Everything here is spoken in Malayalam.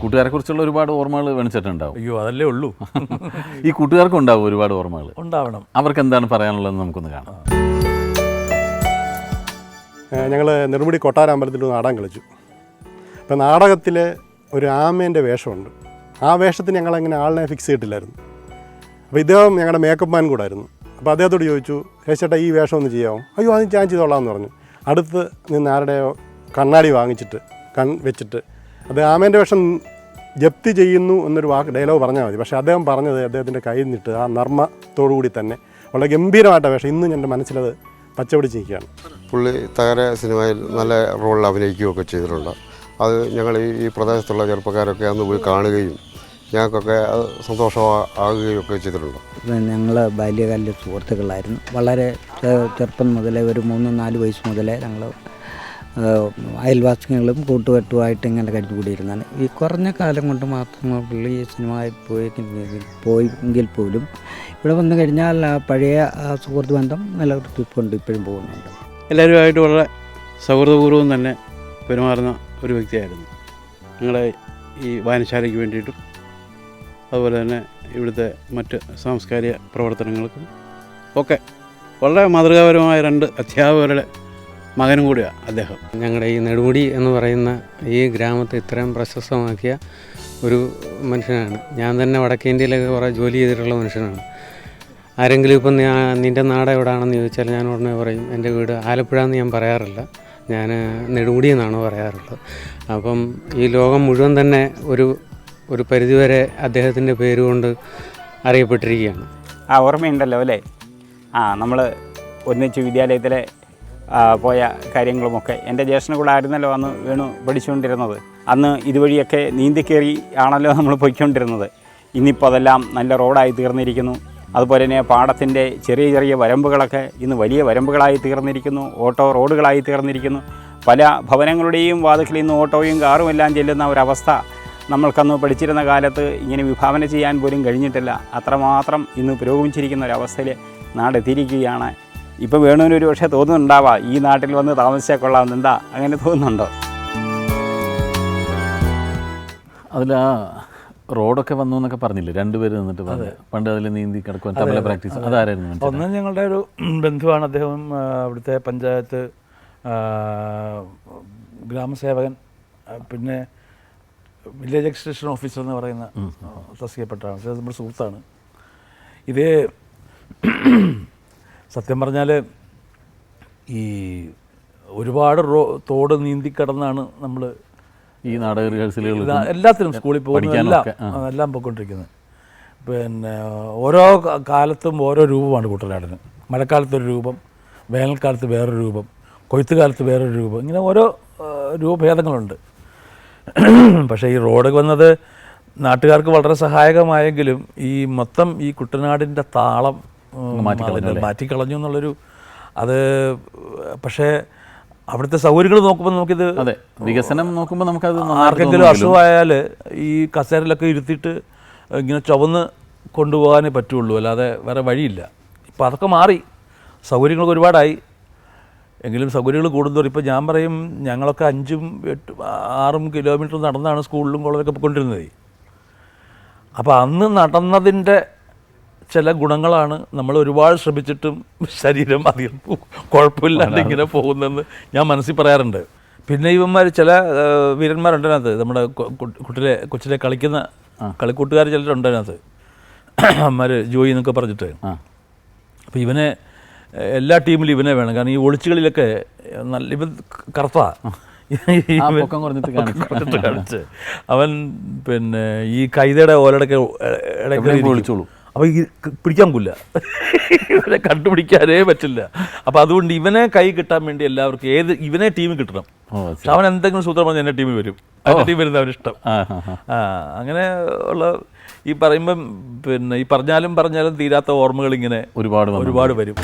കൂട്ടുകാരെ കുറിച്ചുള്ള ഒരുപാട് ഓർമ്മകൾ വേണിച്ചിട്ടുണ്ടാവും അയ്യോ അതല്ലേ ഉള്ളൂ. ഈ കൂട്ടുകാർക്കും ഉണ്ടാവും ഒരുപാട് ഓർമ്മകൾ. ഉണ്ടാവണം. അവർക്ക് എന്താണ് പറയാനുള്ളതെന്ന് നമുക്കൊന്ന് കാണാം. ഞങ്ങൾ നെടുമുടി കൊട്ടാര അമ്പലത്തിൽ നാടകം കളിച്ചു. അപ്പം നാടകത്തിൽ ഒരു ആമേന്റെ വേഷമുണ്ട്. ആ വേഷത്തിന് ഞങ്ങളങ്ങനെ ആളിനെ ഫിക്സ് ചെയ്തിട്ടില്ലായിരുന്നു. അപ്പോൾ ഇദ്ദേഹം ഞങ്ങളുടെ മേക്കപ്പ് മാൻ കൂടായിരുന്നു. അപ്പോൾ അദ്ദേഹത്തോട് ചോദിച്ചു ചേട്ടാ ഈ വേഷം ഒന്ന് ചെയ്യാമോ അയ്യോ അത് ഞാൻ ചെയ്തോളാം എന്ന് പറഞ്ഞു. അടുത്ത് നിന്ന് ആരുടെയോ കണ്ണാടി വാങ്ങിച്ചിട്ട് കൺ വെച്ചിട്ട് അത് ആമേന്റെ വേഷം ജപ്തി ചെയ്യുന്നു എന്നൊരു വാക്ക് ഡയലോഗ് പറഞ്ഞാൽ മതി. പക്ഷേ അദ്ദേഹം പറഞ്ഞത് അദ്ദേഹത്തിന്റെ കയ്യിൽ നിന്നിട്ട് ആ നർമ്മത്തോടു കൂടി തന്നെ വളരെ ഗംഭീരമായിട്ട പക്ഷേ ഇന്നും എന്റെ മനസ്സിലത് പച്ചപിടിച്ച് നിൽക്കുകയാണ് പുള്ളി തകര സിനിമയിൽ നല്ല റോളിൽ അഭിനയിക്കുകയൊക്കെ ചെയ്തിട്ടുണ്ട്. അത് ഞങ്ങൾ ഈ ഈ പ്രദേശത്തുള്ള ചെറുപ്പക്കാരൊക്കെ അന്ന് പോയി കാണുകയും ഞങ്ങൾക്കൊക്കെ അത് സന്തോഷമാകുകയും ഒക്കെ ചെയ്തിട്ടുണ്ട് ഞങ്ങൾ ബാല്യകാല സുഹൃത്തുക്കളായിരുന്നു. വളരെ ചെറുപ്പം മുതലേ ഒരു മൂന്ന് നാല് വയസ്സ് മുതലേ ഞങ്ങൾ അയൽവാസികളും കൂട്ടുകെട്ടുമായിട്ട് ഇങ്ങനെ കഴിഞ്ഞുകൂടിയിരുന്നാണ്. ഈ കുറഞ്ഞ കാലം കൊണ്ട് മാത്രം പുള്ളി സിനിമയിൽ പോയി പോയെങ്കിൽ പോലും ഇവിടെ വന്നു കഴിഞ്ഞാൽ പഴയ സുഹൃത്ത് ബന്ധം നിലനിർത്തിക്കൊണ്ട് ഇപ്പോഴും പോകുന്നുണ്ട്. എല്ലാവരുമായിട്ട് വളരെ സൗഹൃദപൂർവം തന്നെ പെരുമാറുന്ന ഒരു വ്യക്തിയായിരുന്നു. ഞങ്ങളെ ഈ വായനശാലയ്ക്ക് വേണ്ടിയിട്ടും അതുപോലെ തന്നെ ഇവിടുത്തെ മറ്റ് സാംസ്കാരിക പ്രവർത്തനങ്ങൾക്കും ഒക്കെ വളരെ മാതൃകാപരമായ രണ്ട് അധ്യാപകരുടെ മകനും കൂടിയാണ് അദ്ദേഹം. ഞങ്ങളുടെ ഈ നെടുമുടി എന്ന് പറയുന്ന ഈ ഗ്രാമത്തെ ഇത്രയും പ്രശസ്തമാക്കിയ ഒരു മനുഷ്യനാണ്. ഞാൻ തന്നെ വടക്കേ ഇന്ത്യയിലൊക്കെ കുറേ ജോലി ചെയ്തിട്ടുള്ള മനുഷ്യനാണ്. ആരെങ്കിലും ഇപ്പം ഞാൻ നിന്റെ നാട് എവിടെയാണെന്ന് ചോദിച്ചാൽ ഞാൻ ഉടനെ പറയും എന്റെ വീട് ആലപ്പുഴ എന്ന് ഞാൻ പറയാറില്ല. ഞാൻ നെടുമുടി എന്നാണ് പറയാറുള്ളത്. അപ്പം ഈ ലോകം മുഴുവൻ തന്നെ ഒരു ഒരു പരിധിവരെ അദ്ദേഹത്തിന്റെ പേരുകൊണ്ട് അറിയപ്പെട്ടിരിക്കുകയാണ്. ആ ഓർമ്മയുണ്ടല്ലോ അല്ലേ? ആ നമ്മൾ ഒന്നിച്ച് വിദ്യാലയത്തിലെ പോയ കാര്യങ്ങളുമൊക്കെ. എന്റെ ജ്യേഷ്ഠന് കൂടെ ആയിരുന്നല്ലോ അന്ന് വീണു പഠിച്ചുകൊണ്ടിരുന്നത്. അന്ന് ഇതുവഴിയൊക്കെ നീന്തിക്കേറി ആണല്ലോ നമ്മൾ പോയിക്കൊണ്ടിരുന്നത്. ഇന്നിപ്പോൾ അതെല്ലാം നല്ല റോഡായി തീർന്നിരിക്കുന്നു. അതുപോലെ തന്നെ പാടത്തിന്റെ ചെറിയ ചെറിയ വരമ്പുകളൊക്കെ ഇന്ന് വലിയ വരമ്പുകളായി തീർന്നിരിക്കുന്നു. ഓട്ടോ റോഡുകളായി തീർന്നിരിക്കുന്നു. പല ഭവനങ്ങളുടെയും വാതിക്കൽ ഇന്ന് ഓട്ടോയും കാറും എല്ലാം ചെല്ലുന്ന ഒരവസ്ഥ നമ്മൾക്കന്ന് പഠിച്ചിരുന്ന കാലത്ത് ഇങ്ങനെ വിഭാവന ചെയ്യാൻ പോലും കഴിഞ്ഞിട്ടില്ല. അത്രമാത്രം ഇന്ന് പുരോഗമിച്ചിരിക്കുന്ന ഒരവസ്ഥയിൽ നാടെത്തിയിരിക്കുകയാണ് ഇപ്പോൾ വേണുവിന് ഒരു പക്ഷേ തോന്നുന്നുണ്ടാവാം. ഈ നാട്ടിൽ വന്ന് താമസിച്ചാൽ കൊള്ളാം എന്താ? അങ്ങനെ തോന്നുന്നുണ്ടോ? അതിൽ ആ റോഡൊക്കെ വന്നു എന്നൊക്കെ പറഞ്ഞില്ലേ? രണ്ടുപേര് നിന്നിട്ട് പറഞ്ഞു പണ്ട് അതിൽ നീന്തി കിടക്കുവാൻ തമിഴ പ്രാക്ടീസ്. അതാരായിരുന്നു ഒന്ന് ഞങ്ങളുടെ ഒരു ബന്ധുവാണ് അദ്ദേഹം അവിടുത്തെ പഞ്ചായത്ത് ഗ്രാമസേവകൻ പിന്നെ വില്ലേജ് എക്സ്റ്റൻഷൻ ഓഫീസർ എന്ന് പറയുന്ന തസ്തികപ്പെട്ടാണ് പക്ഷേ നമ്മുടെ സുഹൃത്താണ്. ഇത് സത്യം പറഞ്ഞാൽ ഈ ഒരുപാട് റോ തോട് നീന്തി കടന്നാണ് നമ്മൾ ഈ നാടക റിഹേഴ്സലുകൾ എല്ലാത്തിനും സ്കൂളിൽ പോകുന്ന എല്ലാം പോയിക്കൊണ്ടിരിക്കുന്നത്. പിന്നെ ഓരോ കാലത്തും ഓരോ രൂപമാണ് കുട്ടനാടിന്. മഴക്കാലത്ത് ഒരു രൂപം വേനൽക്കാലത്ത് വേറൊരു രൂപം കൊയ്ത്ത് കാലത്ത് വേറൊരു രൂപം ഇങ്ങനെ ഓരോ രൂപഭേദങ്ങളുണ്ട്. പക്ഷേ ഈ റോഡ് വന്നത് നാട്ടുകാർക്ക് വളരെ സഹായകമായെങ്കിലും ഈ മൊത്തം ഈ കുട്ടനാടിന്റെ താളം മാറ്റിക്കളഞ്ഞു എന്നുള്ളൊരു അത് പക്ഷേ അവിടുത്തെ സൗകര്യങ്ങൾ നോക്കുമ്പോൾ നമുക്കിത് അതെ വികസനം നോക്കുമ്പോൾ നമുക്കത് ആർക്കെങ്കിലും അസുഖമായാൽ ഈ കസേരയിലൊക്കെ ഇരുത്തിയിട്ട് ഇങ്ങനെ ചുവന്ന് കൊണ്ടുപോകാനേ പറ്റുള്ളൂ അല്ലാതെ വേറെ വഴിയില്ല. ഇപ്പം അതൊക്കെ മാറി സൗകര്യങ്ങളൊക്കെ ഒരുപാടായി. എങ്കിലും സൗകര്യങ്ങൾ കൂടുന്നതോറും ഇപ്പോൾ ഞാൻ പറയും ഞങ്ങളൊക്കെ അഞ്ചും എട്ടും ആറും കിലോമീറ്റർ നടന്നാണ് സ്കൂളിലും കോളേജൊക്കെ പോയിക്കൊണ്ടിരുന്നത്. അപ്പോൾ അന്ന് നടന്നതിന്റെ ചില ഗുണങ്ങളാണ് നമ്മൾ ഒരുപാട് ശ്രമിച്ചിട്ടും ശരീരം അധികം കുഴപ്പമില്ലാണ്ട് ഇങ്ങനെ പോകുന്നതെന്ന് ഞാൻ മനസ്സിൽ പറയാറുണ്ട്. പിന്നെ ഇവന്മാർ ചില വീരന്മാരുണ്ട് അതിനകത്ത്. നമ്മുടെ കുട്ടിലെ കൊച്ചിലെ കളിക്കുന്ന കളിക്കൂട്ടുകാർ ചിലരുണ്ട് അതിനകത്ത്. അമ്മമാർ ജോയി എന്നൊക്കെ പറഞ്ഞിട്ട്. അപ്പോൾ ഇവനെ എല്ലാ ടീമിലും ഇവനെ വേണം. കാരണം ഈ ഒളിച്ചുകളിലൊക്കെ നല്ല ഇവൻ കറുത്താ കാണിച്ച്. അവൻ പിന്നെ ഈ കൈതയുടെ ഓലടൊക്കെ ഇടയ്ക്ക് ഒളിച്ചോളും. അപ്പോൾ ഈ പിടിക്കാൻ പോല ഇവനെ കണ്ടുപിടിക്കാനേ പറ്റില്ല. അപ്പോൾ അതുകൊണ്ട് ഇവനെ കൈ കിട്ടാൻ വേണ്ടി എല്ലാവർക്കും ഏത് ഇവനെ ടീം കിട്ടണം. പക്ഷെ അവൻ എന്തെങ്കിലും സൂത്രം പറഞ്ഞാൽ എന്റെ ടീമിൽ വരും. എന്റെ ടീം വരുന്ന അവനിഷ്ടം ആ അങ്ങനെ ഉള്ള ഈ പറയുമ്പം പിന്നെ ഈ പറഞ്ഞാലും പറഞ്ഞാലും തീരാത്ത ഓർമ്മകൾ ഇങ്ങനെ ഒരുപാട്. ഒരുപാട് വരും.